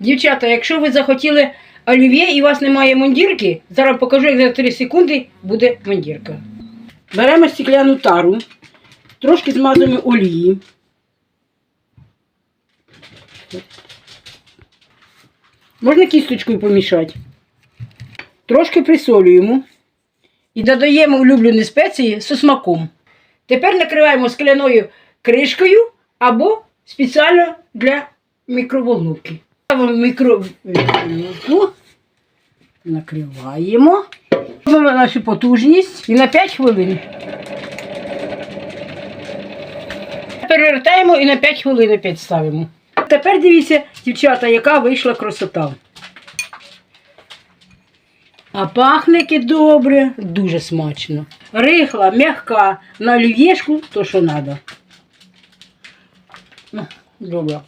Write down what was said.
Дівчата, якщо ви захотіли олів'є і у вас немає мундірки, зараз покажу, як за 3 секунди буде мундірка. Беремо стекляну тару, трошки змазуємо олії. Можна кісточкою помішати. Трошки присолюємо і додаємо улюблені спеції з смаком. Тепер накриваємо скляною кришкою або спеціально для мікроволновки. Ставимо мікроволновку, накриваємо. Робимо нашу потужність і на 5 хвилин. Перевертаємо і на 5 хвилин опять ставимо. Тепер дивіться, дівчата, яка вийшла красота. А пахне добре, дуже смачно. Рихла, м'яка, на олів'єшку, то що треба. Добре.